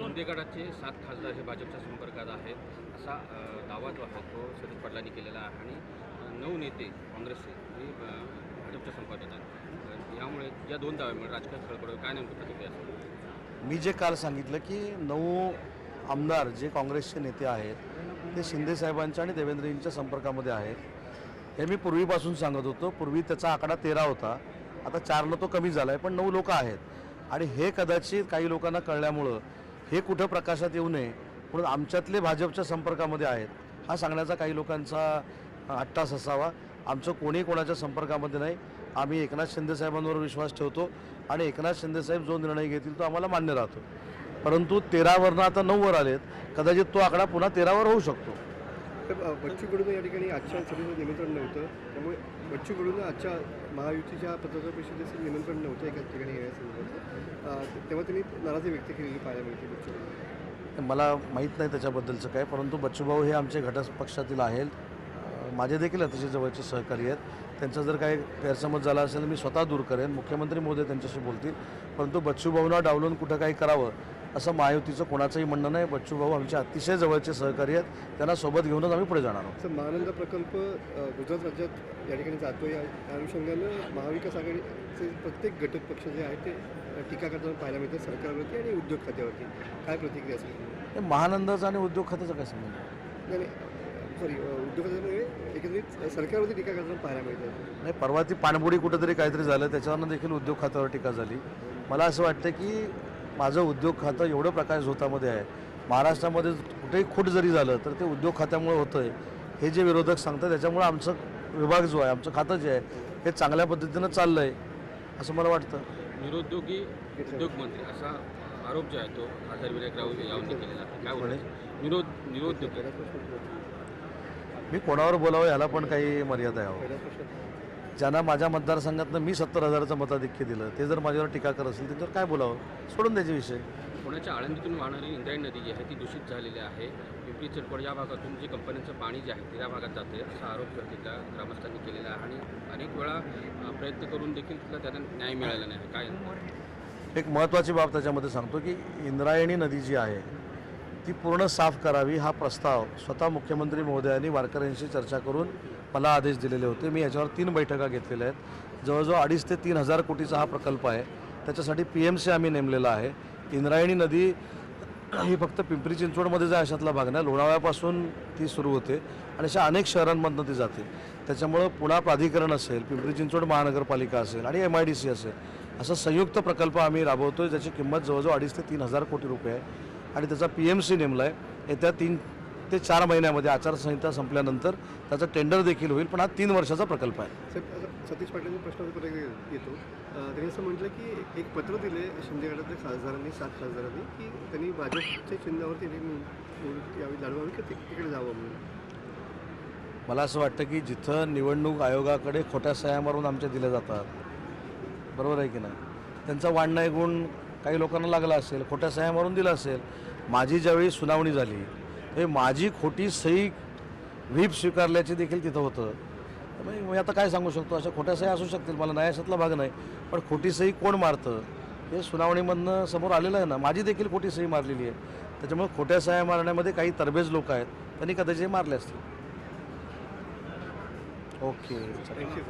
शिंदे गटाचे सात खासदार हे भाजपच्या संपर्कात आहेत असा दावा जो आहे तो शरद पाटलांनी केलेला आहे आणि नऊ नेते काँग्रेसचे हे भाजपच्या संपर्कात आहेत. यामुळे या दोन दाव्यामुळे राजकीय खळबळ काय नेमकं प्रतिक्रिया असेल? मी जे काल सांगितलं की नऊ आमदार जे काँग्रेसचे नेते आहेत ते शिंदेसाहेबांच्या आणि देवेंद्रजींच्या संपर्कामध्ये आहेत. हे मी पूर्वीपासून सांगत होतो. पूर्वी त्याचा आकडा तेरा होता. आता चारनं तो कमी झाला आहे पण नऊ लोक आहेत. आणि हे कदाचित काही लोकांना कळल्यामुळं हे कुठं प्रकाशात येऊ नये म्हणून आमच्यातले भाजपच्या संपर्कामध्ये आहेत. हा सांगण्याचा काही लोकांचा अट्टास असावा. आमचं कोणी कोणाच्या संपर्कामध्ये नाही. आम्ही एकनाथ शिंदेसाहेबांवर विश्वास ठेवतो आणि एकनाथ शिंदेसाहेब जो निर्णय घेतील तो आम्हाला मान्य राहतो. परंतु तेरावरनं आता नऊवर आलेत. कदाचित तो आकडा पुन्हा तेरावर होऊ शकतो. तर बच्चू कडूंना या ठिकाणी आजच्या सभेचं निमंत्रण नव्हतं. त्यामुळे बच्चू कडूंना आजच्या महायुतीच्या पत्रकार परिषदेचं निमंत्रण नव्हतं एका ठिकाणी येण्यासंदर्भात. तेव्हा त्यांनी नाराजी व्यक्त केलेली पाहायला मिळते बच्चू मला माहीत नाही त्याच्याबद्दलचं काय परंतु बच्चूभाऊ हे आमचे घटक पक्षातील आहेत. माझे देखील अतिशय जवळचे सहकारी आहेत. त्यांचा जर काही गैरसमज झाला असेल तर मी स्वतः दूर करेन. मुख्यमंत्री मोदी त्यांच्याशी बोलतील. परंतु बच्चूभाऊंना डावलून कुठं काही करावं असं महायुतीचं कोणाचंही म्हणणं नाही. बच्चूभाऊ आमचे अतिशय जवळचे सहकारी आहेत. त्यांना सोबत घेऊनच आम्ही पुढे जाणार आहोत. महानंद प्रकल्प गुजरात राज्यात या ठिकाणी जातो या अनुषंगानं महाविकास आघाडीचे प्रत्येक घटक पक्ष जे आहेत ते टीका करताना पाहायला मिळते सरकारवरती आणि उद्योग खात्यावरती. काय प्रतिक्रिया असेल? महानंदाचा आणि उद्योग खात्याचा काय संबंध नाही सॉरी एकंदरीत सरकारवरती टीका करताना पाहायला मिळते. नाही परवा ती पाणबुडी कुठेतरी काहीतरी झालं. त्याच्यावरनं देखील उद्योग खात्यावर टीका झाली. मला असं वाटतं की माझं उद्योग खातं एवढं प्रकाश झोतामध्ये आहे. महाराष्ट्रामध्ये कुठेही खूट जरी झालं तर ते उद्योग खात्यामुळे होतं आहे हे जे विरोधक सांगतात त्याच्यामुळे आमचं विभाग जो आहे आमचं खातं जे आहे हे चांगल्या पद्धतीनं चाललं आहे असं मला वाटतं. निरुद्योगी उद्योगमंत्री असा आरोप जो आहे तो खासदार विनायक राऊत यांनी केलेला काय बोलायचं निरोध निरुद्योगी मी कोणावर बोलावं ह्याला पण काही मर्यादा आहे प्रश्न ज्यांना माझ्या मतदारसंघातनं मी सत्तर हजाराचं मताधिक्य दिलं ते जर माझ्यावर टीका करत असेल त्यांच्यावर काय बोलावं? सोडून द्यायचे विषय. पुण्याच्या आळंदीतून वाहणारी इंद्रायणी नदी जी आहे ती दूषित झालेली आहे. पिंपरी चिरपड या भागातून जे कंपन्यांचं पाणी जे आहे ते या भागात जाते असा आरोप तर तिथल्या ग्रामस्थांनी केलेला आहे आणि अनेक वेळा प्रयत्न करून देखील तिला त्यांना न्याय मिळाला नाही. काय? एक महत्त्वाची बाब त्याच्यामध्ये सांगतो की इंद्रायणी नदी जी आहे ती पूर्ण साफ करावी हा प्रस्ताव स्वतः मुख्यमंत्री महोदयांनी वारकऱ्यांशी चर्चा करून मला आदेश दिलेले होते. मी याच्यावर तीन बैठका घेतलेल्या आहेत. जवळजवळ अडीच ते तीन हजार कोटीचा हा प्रकल्प आहे. त्याच्यासाठी पी एम सी आम्ही नेमलेला आहे. इंद्रायणी नदी ही फक्त पिंपरी चिंचवडमध्ये जा अशातला भाग नाही लोणावळ्यापासून ती सुरू होते आणि अशा अनेक शहरांमधनं ती जाते. त्याच्यामुळं पुणा प्राधिकरण असेल पिंपरी चिंचवड महानगरपालिका असेल आणि एम आय डी सी असेल असा संयुक्त प्रकल्प आम्ही राबवतो आहे ज्याची किंमत जवळजवळ अडीच ते तीन हजार कोटी रुपये आहे. आणि त्याचा पी एम सी नेमला आहे येत्या तीन ते चार महिन्यामध्ये आचारसंहिता संपल्यानंतर त्याचं टेंडर देखील होईल पण हा तीन वर्षाचा प्रकल्प आहे. सतीश पाटील प्रश्न येतो. त्यांनी असं म्हटलं की एक पत्र दिले शिंदे गटातल्या खासदारांनी सात खासदारांनी की त्यांनी भाजपच्या चिन्हावरती निवडणूक यावी लढवावी की तिकडे जावं म्हणून. मला असं वाटतं की जिथं निवडणूक आयोगाकडे खोट्या सह्या मारून आमच्या दिल्या जातात बरोबर आहे की नाही? त्यांचा वाढणं गुण काही लोकांना लागला असेल खोट्या सह्या मारून दिला असेल माझी ज्यावेळी सुनावणी झाली ते माझी खोटी सही व्हीप स्वीकारल्याचे देखील तिथं होतं. त्यामुळे मी आता काय सांगू शकतो? अशा खोट्या सह्या असू शकतील मला न्यायाशातला भाग नाही पण खोटी सही कोण मारतं? हे सुनावणीमधनं समोर आलेलं आहे ना माझी देखील खोटी सही मारलेली आहे. त्याच्यामुळे खोट्या सह्या मारण्यामध्ये काही तरबेज लोक आहेत त्यांनी कदाचित मारले असतील. ओके. थँक्यू